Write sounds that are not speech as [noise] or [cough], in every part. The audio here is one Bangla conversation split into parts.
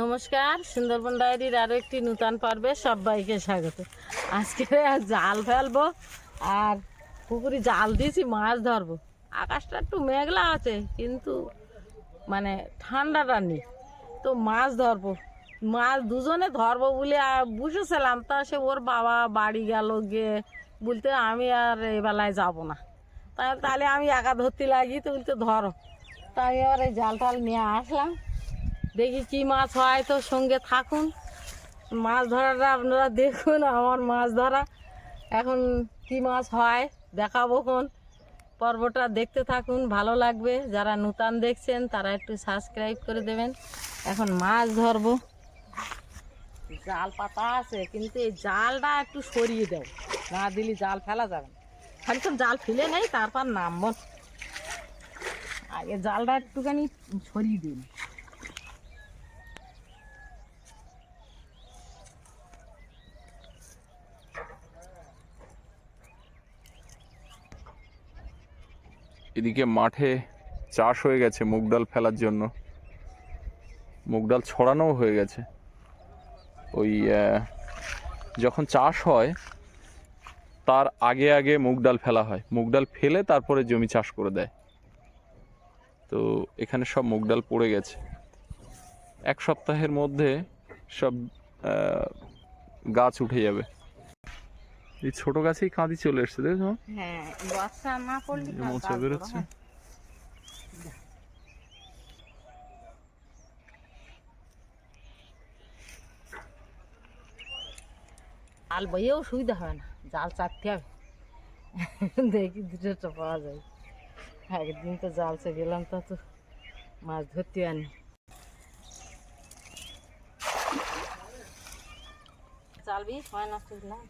নমস্কার, সুন্দরবন ডায়েরির আরও একটি নূতন পর্বে সবাইকে স্বাগত। আজকে জাল ফেলব আর পুকুরে জাল দিয়েছি, মাছ ধরবো। আকাশটা একটু মেঘলা আছে, কিন্তু মানে ঠান্ডাটা নেই। তো মাছ ধরবো। মাছ দুজনে ধরবো বলে আর বসেছিলাম তা সে ওর বাবা বাড়ি গেল, গিয়ে বলতে আমি আর এই বেলায় যাব না। তাহলে আমি একা ধরতে লাগি, তো বলতে ধরো। তাই এবার এই জাল টাল নিয়ে আসলাম। দেখি কি মাছ হয়, তো সঙ্গে থাকুন। মাছ ধরাটা আপনারা দেখুন আমার মাছ ধরা। এখন কি মাছ হয়, দেখাবো কোন। পর্বটা দেখতে থাকুন, ভালো লাগবে। যারা নূতন দেখছেন, তারা একটু সাবস্ক্রাইব করে দেবেন। এখন মাছ ধরবো। জাল পাতা আছে, কিন্তু এই জালটা একটু সরিয়ে দেয় না দিলে জাল ফেলা যাবে খালি তো জাল ফেলে নেই, তারপর নামবো। আগে জালটা একটুখানি সরিয়ে দিন। এদিকে মাঠে চাষ হয়ে গেছে মুগ ডাল ফেলার জন্য। মুগ ডাল ছড়ানোও হয়ে গেছে। ওই যখন চাষ হয়, তার আগে আগে মুগ ডাল ফেলা হয়। মুগ ডাল ফেলে তারপরে জমি চাষ করে দেয়। তো এখানে সব মুগ ডাল পড়ে গেছে। এক সপ্তাহের মধ্যে সব গাছ উঠে যাবে। এই ছোট গাছেই কাঁদি চলে এসছে দেখছ? হ্যাঁ বর্ষা না পড়লে মোচা বেরোচ্ছে। জাল বইয়েও সুবিধা হয় না জাল চাপতে হবে। দেখি দুটো পাওয়া যায়। একদিন তো জাল চে গেলাম তা তো মাছ ধরতে আনি। জাল চালবি হয় না তুললাম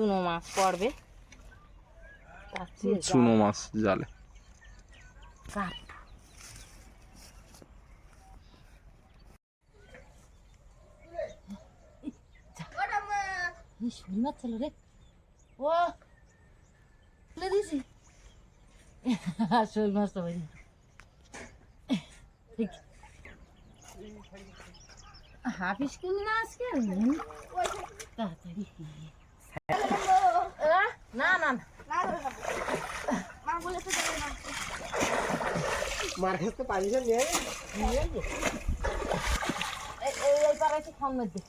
চুনো মাছ পড়বে। চুনো মাছ জালে। কাট এই মাছ ছিল রে। ও তুলে দিয়েছি। শোল মাছ তো বাড়ি হাফিস কিনি না আজকে? তাড়াতাড়ি। না না মার কাছ থেকে পারমিশন নিয়ে নিয়ে। এই এই এই পাড়ায় তো সামনে দে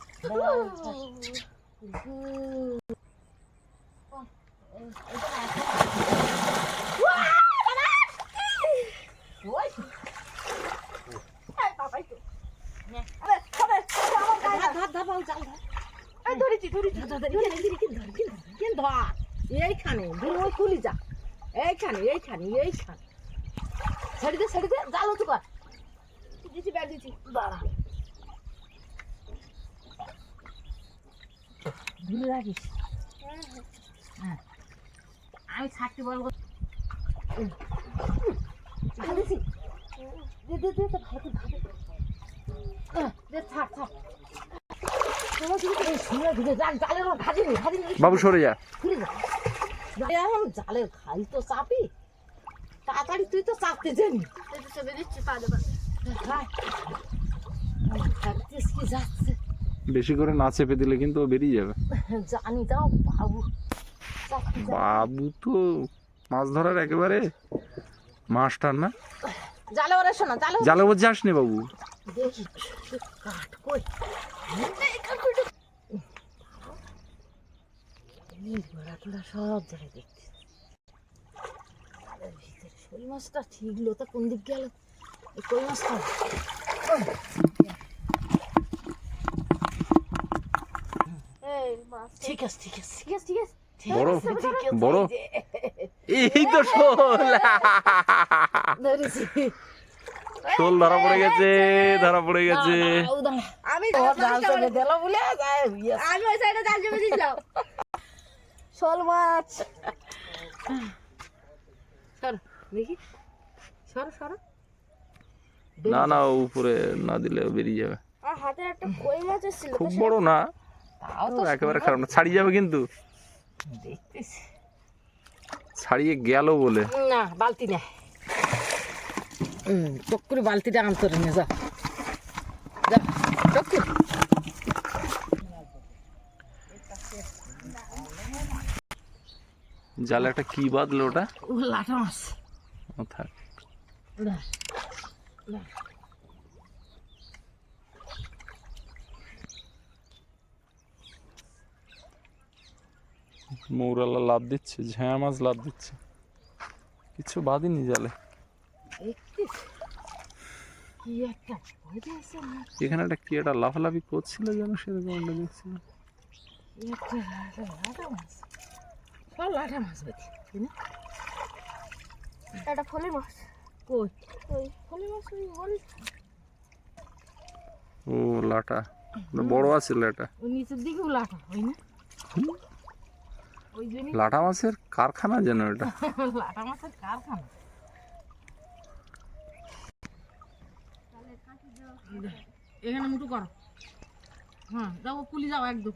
এইখানে দূর খুলি যা। এইখানে এইখানে এইখানে। ছেড়ে দে ছেড়ে দে জাল উঁচু কর দিচ্ছি ব্যাগ দিচ্ছি দাঁড়া। দূরে রাখিস। হ্যাঁ। আমি ছাড়তে বলব। দিছি দে দে দে ভাইকে ভাবে দে, ছাড় ছাড়। বাবু সরে যা। খুলে এখন জালের খাই তো চাপি। তাড়াতাড়ি তুই তো চাপতে জানি। হায়। বেশি করে না চেপে দিলে কিন্তু ও বেরিয়ে যাবে। জানি তাও বাবু। বাবু তো মাছ ধরার একেবারে মাস্টার না? জালে ওরে শোনা জালে ওরে- জালে বোঝে আসনি বাবু। দেখি কাঠ কই? সব জায়গায় ভিতরে শোল মাছটা ঠিকলো তা কোন দিক গেল? এই কই মাছটা। ঠিক আছে ঠিক আছে। ঠিক আছে ঠিক আছে। বড়? আছে, ঠিক আছে, বড়? এই তো শোল। ধরা পড়ে গেছে ধরা পড়ে গেছে। আমি ওই সাইডে জাল দিয়েছিলাম। শোল মাছ। সর দেখি। সর সর। না না উপরে না দিলে বেরিয়ে যাবে। আমার হাতে একটা কই মাছ এসেছিল খুব বড় না? তাও তো একেবারে খারাপ না ছাড়িয়ে যাবে কিন্তু। দেখতেছি। ছাড়িয়ে গেল বলে। না বালতি না। হুম টক করে বালতিটা আনতরে নিয়ে যা। যা টক জালে একটা কি বাঁধলো ওটা? ও মাছ। ও থাক। মৌরালা লাভ দিচ্ছে ঝ্যাঁ মাছ লাভ দিচ্ছে। কিছু বাদিনি জালে? এখানে একটা কি একটা লাফালাফি করছিল যেন সেরকম একটা দেখছিলাম লাঠা মাছ তাই না? এটা ফলের মাছ। কই? ওই ফলের মাছ ওই বল। ও লাটা। বড় আছে লাটা। ওই নিচের দিকেও লাঠা না? ওই জন্য লাটা মাছের কারখানা যেন এটা। [laughs] লাটা মাছের কারখানা। এখানে মুটু করো। হ্যাঁ যাও কুলি যাও একদম।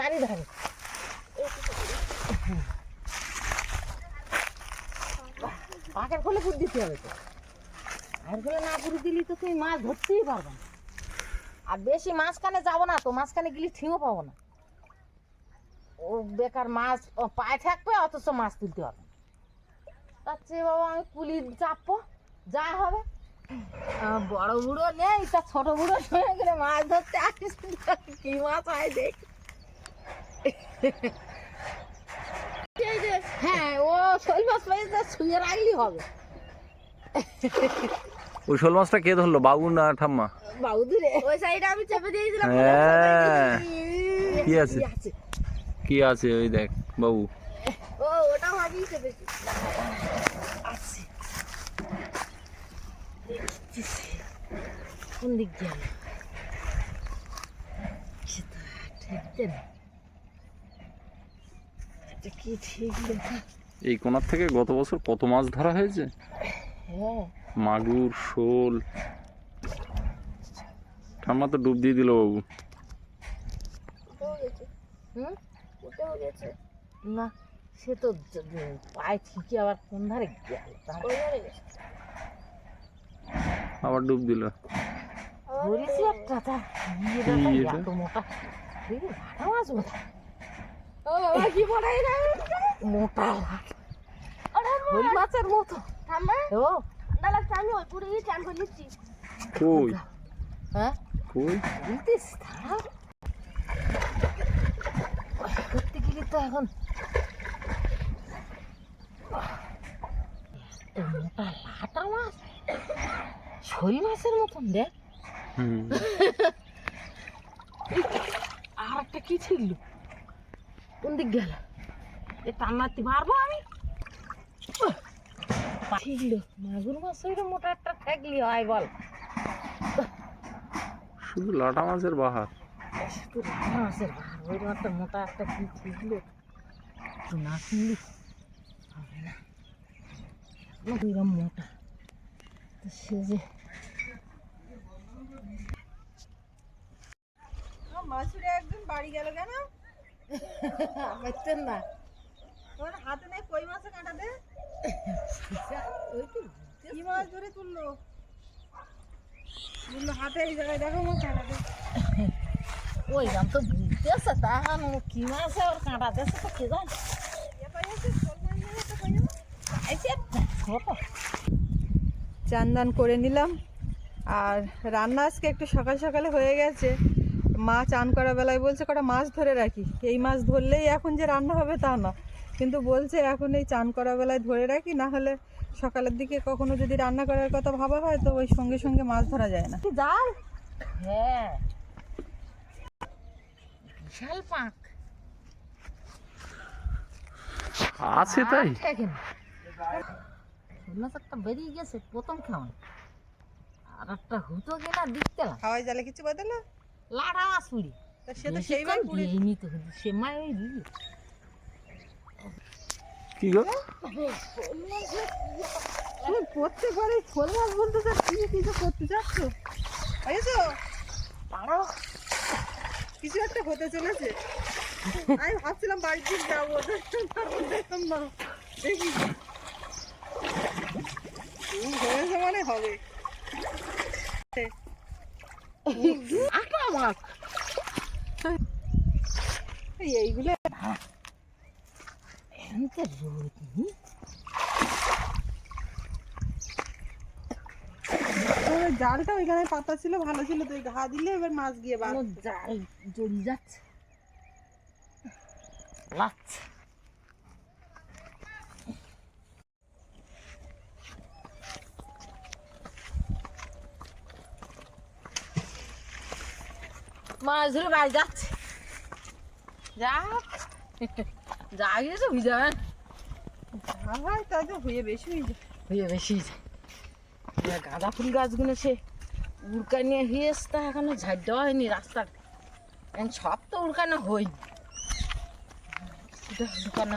চারিধারে। পাকের খোলে পুর দিতে হবে তো। আর খোলে না পুরি দিলি তো তুমি মাছ ধরতেই পারবে না। আর বেশি মাঝখানে যাব না তো, মাঝখানে গেলে ঠিকও পাবো না। ও বেকার মাছ পায়ে থাকবে, অথচ মাছ তুলতে হবে। তার চেয়ে বাবা আমি পুলি চাপবো, যা হবে। বড় বুড়ো নেই, তা ছোট বুড়ো গেলে মাছ ধরতে আসিস কি মাছ হয় দেখ। [laughs] হ্যাঁ ও শৈল মাছ পেয়েছে শুয়ে রাখলেই হবে। ওই শোল মাছটা কে ধরলো বাবু না ঠাম্মা? বাবু দূরে ওই সাইডে আমি চেপে দিয়েছিলাম হ্যাঁ। কি আছে? কি আছে? ওই দেখ বাবু। ও ওটাও আমি চেপেছি। আছে। কোন দিক এটা কি ঠিক এই কোনার থেকে গত বছর কত মাছ ধরা হয়েছে? হ্যাঁ। মাগুর শোল। ঠাম্মা তো ডুব দিয়ে দিল বাবু। না সে তো পায়ে ঠিকই আবার কোন ধারে আবার ডুব দিল। বলেছি একটা ইয়ে মোটা। মাছ মোটা ও বাবা কি পড়াই না মোটা। শোল মাছের মতো। ঠাম্মা ও। দাদা আমি ওই পুরো চান করে নিচ্ছি। কই? হ্যাঁ? কই? বলতিস দাঁড়াও করতে গেলে তো এখন? মোটা লাটা মাছ। শোল মাছের মতন দেখ। আর একটা কি ছিল? কোন দিক গেল? এ টান্নাতে পারব আমি? ছিল মাগুর মাছ ওইটা মোটা একটা থাকলি হয় বল। শুধু লাটা মাছের বাহার। শুধু লাটা মাছের ভার ওইরকম একটা মোটা একটা কি ছিল তো না কিনলি হবে না ওইরকম মোটা। তো সে যে মাছুরে একদিন বাড়ি গেল কেন? পাইতেন না তোমার হাতে নেই কই মাছে কাঁটা দে ওই তো কি মাছ ধরে তুললো বলল হাতে এই জায়গায় দেখো মাছ কাঁটা দে ওই গান তো বুঝতেছে তা এখন কি মাছে ওর কাঁটাতেছে তো কে জানে চান দান করে নিলাম আর রান্না আজকে একটু সকাল সকালে হয়ে গেছে মা চান করা বেলায় বলছে কটা মাছ ধরে রাখি। এই মাছ ধরলেই এখন যে রান্না হবে তা না। কিন্তু বলছে এখন এই চান করা বেলায় ধরে রাখি না হলে সকালের দিকে কখনো যদি রান্না করার কথা ভাবা হয় তো ওই সঙ্গে সঙ্গে মাছ ধরা যায় না। জাল? হ্যাঁ। বিশাল পাঁক। আছে তাই? একটা বেরিয়ে গেছে প্রথম খাওয়ান আর একটা হুতো কিনা দিতে হাওয়াই জালে কিছু বদলে লাড়া দিল কি গো? করতে পারে খোল মাছ বলতে চাচ্ছ কিছু করতে চাচ্ছ বুঝেছ পাড়াও কিছু একটা হতে চলেছে। আমি ভাবছিলাম বাড়ির দিক যাব। দেখলাম না দেখি হয়েছে মানে হবে। আটা মাছ এইগুলো। এনতে রোদ জালটা ওইখানে পাতা ছিল ভালো ছিল তুই ঘা দিলে এবার মাছ গিয়ে জাল জড়িয়ে যাচ্ছে। লাগছে মাছ ধরে বাড়ি যাচ্ছে। যাক যা গিয়েছে বুঝাবেন যা ভাই তাই তো হয়ে বেশি হয়ে যায়। হয়ে বেশি যায়। এবার গাঁদা ফুল গাছগুলো সে উড়কা নিয়ে হয়েছে তা এখনও ঝাড় দেওয়া হয়নি রাস্তার। এখন সব তো উড়কানো হয়নি। হয়ে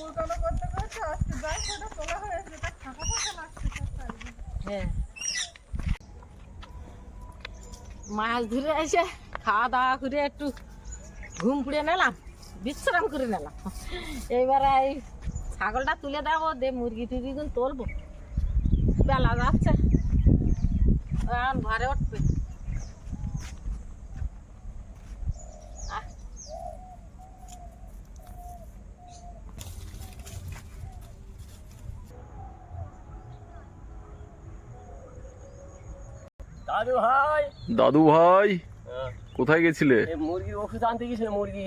উল্কানো করতে করতে আজকে যাই ফটো তোলা হয়েছে তা ফাঁকা ফাঁকা লাগছে সব হ্যাঁ। মাছ ধরে এসে খাওয়া দাওয়া করে একটু ঘুম পুড়ে নিলাম, বিশ্রাম করে নিলাম। এইবার এই ছাগলটা তুলে দেবো, দে মুরগি টুরগি তুলবো। বেলা যাচ্ছে ঘরে উঠবে। দাদু ভাই। দাদু ভাই কোথায় গেছিলে? মুরগির ওষুধ আনতে গেছিল মুরগি।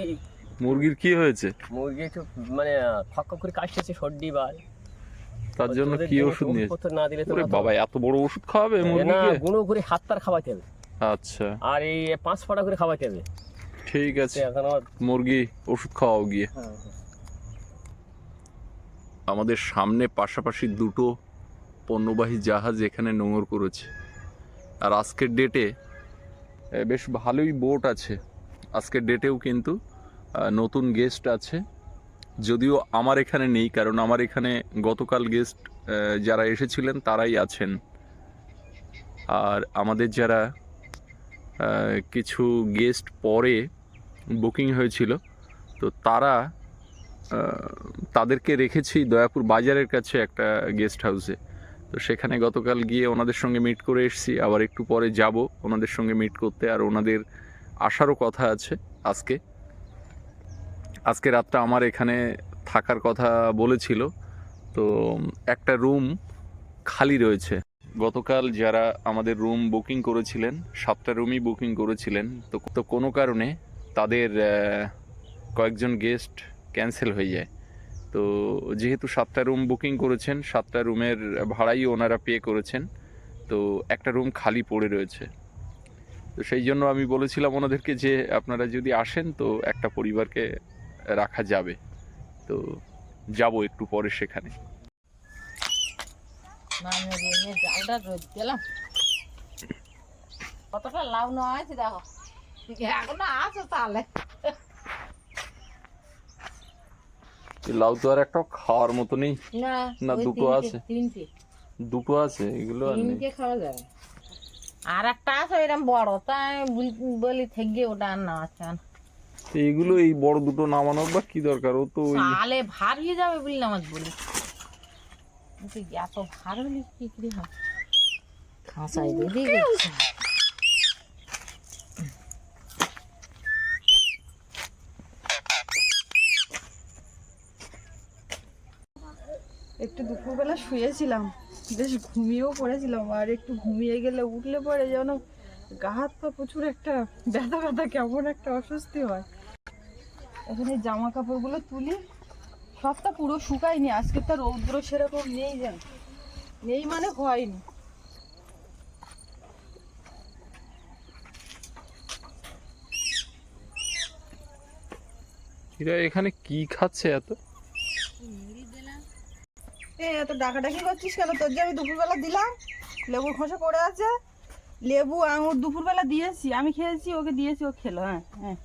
মুরগির কি হয়েছে? মুরগি একটু মানে ফক করে কাশতেছে সর্দি বার তার জন্য কি ওষুধ নিয়েছে? না দিলে তো বাবা এত বড় ওষুধ খাওয়াবে এ না মুরগিকে? গুঁড়ো করে হাত তার খাওয়াতে হবে। আচ্ছা। আর এই পাঁচ ফোঁটা করে খাওয়াতে হবে। ঠিক আছে। এখন মুরগি ওষুধ খাওয়াও গিয়ে। হ্যাঁ, আমাদের সামনে পাশাপাশি দুটো পণ্যবাহী জাহাজ এখানে নোঙর করেছে। আর আজকের ডেটে বেশ ভালোই বোট আছে। আজকের ডেটেও কিন্তু নতুন গেস্ট আছে। যদিও আমার এখানে নেই, কারণ আমার এখানে গতকাল গেস্ট যারা এসেছিলেন তারাই আছেন। আর আমাদের যারা কিছু গেস্ট পরে বুকিং হয়েছিল, তো তারা তাদেরকে রেখেছি দয়াপুর বাজারের কাছে একটা গেস্ট হাউসে তো সেখানে গতকাল গিয়ে ওনাদের সঙ্গে মিট করে এসেছি, আবার একটু পরে যাব ওনাদের সঙ্গে মিট করতে, আর ওনাদের আসারও কথা আছে আজকে। আজকে রাতটা আমার এখানে থাকার কথা বলেছিল, তো একটা রুম খালি রয়েছে। গতকাল যারা আমাদের রুম বুকিং করেছিলেন, সাতটা রুমই বুকিং করেছিলেন, তো তো কোনো কারণে তাদের কয়েকজন গেস্ট ক্যান্সেল হয়ে যায়। তো যেহেতু সাতটা রুম বুকিং করেছেন, সাতটা রুমের ভাড়াই ওনারা পে করেছেন, তো একটা রুম খালি পড়ে রয়েছে। তো সেই জন্য আমি বলেছিলাম ওনাদেরকে যে আপনারা যদি আসেন, তো একটা পরিবারকে রাখা যাবে। তো যাব একটু পরে সেখানে। নিয়ে গেলাম কতটা নেওয়া হয়েছে দেখো। এখনও আছে তাহলে এই লাউ তো আর একটা খাওয়ার মতো নেই না না, দুটো আছে। তিনটে। দুটো আছে এগুলো আর নেই। খাওয়া যাবে। আর একটা আছে এরকম বড়। তাই বল- থেকে ওটা আর না আছে। এইগুলো এই বড় দুটো নামানোর বা কি দরকার? ও তো ওই সালে ভার হয়ে যাবে বলি না আমার বলি। এত ভার হলে কি করে হবে? খাঁচাই দিয়ে একটু দুপুরবেলা শুয়েছিলাম, বেশ ঘুমিয়েও পড়েছিলাম, আর একটু ঘুমিয়ে গেলে উঠলে পরে যেন গা হাত পা প্রচুর একটা ব্যথা ব্যথা, কেমন একটা অস্বস্তি হয়। এখানে জামা কাপড়গুলো তুলি, সবটা পুরো শুকায়নি, আজকে তো রৌদ্র সেরকম নেই যেন, নেই মানে হয়নি। এখানে কি খাচ্ছে এত? এত ডাকাডাকি করছিস কেন? তোর যে আমি দুপুরবেলা দিলাম, লেবুর খোসা পড়ে আছে, লেবু আঙুর দুপুরবেলা দিয়েছি, আমি খেয়েছি, ওকে দিয়েছি, ও খেলো হ্যাঁ হ্যাঁ।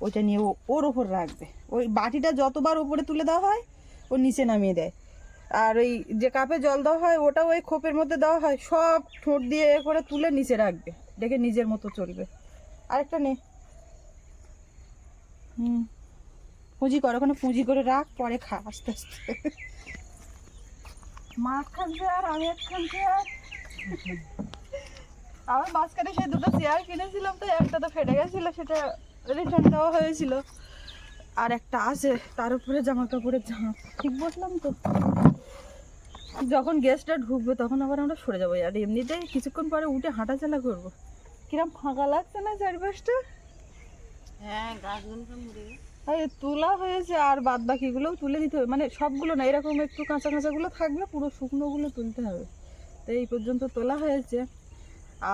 ওইটা নিয়ে ও, ওর ওপর রাখবে। ওই বাটিটা যতবার ওপরে তুলে দেওয়া হয়, ও নিচে নামিয়ে দেয়। আর ওই যে কাপে জল দেওয়া হয় ওটা ওই খোপের মধ্যে দেওয়া হয়, সব ঠোঁট দিয়ে এ করে তুলে নিচে রাখবে। দেখে নিজের মতো চলবে। আরেকটা নে। হুম। পুঁজি কর, ওখানে পুঁজি করে রাখ, পরে খা, আস্তে আস্তে। মা একখান চেয়ার আমি একখান চেয়ার আমার মাঝখানে সেই দুটো চেয়ার কিনেছিলাম তো, একটা তো ফেটে গেছিল, সেটা রিটার্ন দেওয়া হয়েছিল। আর একটা আছে, তার উপরে জামা কাপড়ের ঝাঁপ। ঠিক বসলাম তো। যখন গেস্টটা ঢুকবে, তখন আবার আমরা সরে যাব। আর এমনিতেই কিছুক্ষণ পরে উঠে হাঁটাচলা করব। কিরম ফাঁকা লাগছে না চারপাশটা? হ্যাঁ গাছগুলো মরে গেছে। আর তোলা হয়েছে আর বাদ বাকিগুলোও তুলে দিতে হবে। মানে সবগুলো না, এরকম একটু কাঁচা কাঁচাগুলো থাকবে, পুরো শুকনোগুলো তুলতে হবে। তো এই পর্যন্ত তোলা হয়েছে।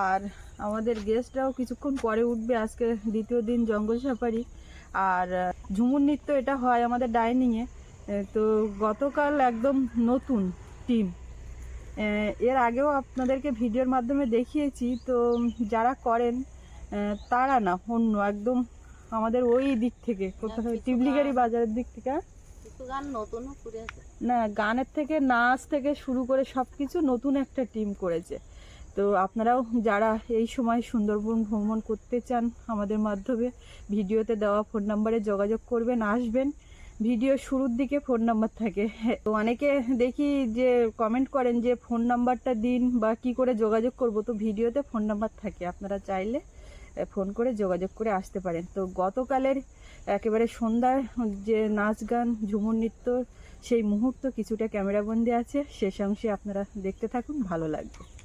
আর আমাদের গেস্টরাও কিছুক্ষণ পরে উঠবে, আজকে দ্বিতীয় দিন জঙ্গল সাফারি। আর ঝুমুর নৃত্য এটা হয় আমাদের ডাইনিংয়ে তো গতকাল একদম নতুন টিম এর আগেও আপনাদেরকে ভিডিওর মাধ্যমে দেখিয়েছি। তো যারা করেন তারা না, অন্য, একদম আমাদের ওই দিক থেকে কোথাও টিবলিগাড়ি বাজারের দিক থেকে হ্যাঁ? গান নতুনও করে না গানের থেকে নাচ থেকে শুরু করে সব কিছু নতুন একটা টিম করেছে। তো আপনারাও যারা এই সময় সুন্দরবন ভ্রমণ করতে চান আমাদের মাধ্যমে ভিডিওতে দেওয়া ফোন নাম্বারে যোগাযোগ করবেন আসবেন। ভিডিও শুরুর দিকে ফোন নাম্বার থাকে। তো অনেকে দেখি যে কমেন্ট করেন যে ফোন নাম্বারটা দিন বা কি করে যোগাযোগ করব তো ভিডিওতে ফোন নাম্বার থাকে। আপনারা চাইলে ফোন করে যোগাযোগ করে আসতে পারেন। তো গতকালের একেবারে সন্ধ্যার যে নাচ গান, ঝুমুর নৃত্য, সেই মুহূর্ত কিছুটা ক্যামেরাবন্দি আছে। অংশে আপনারা দেখতে থাকুন, ভালো লাগবে।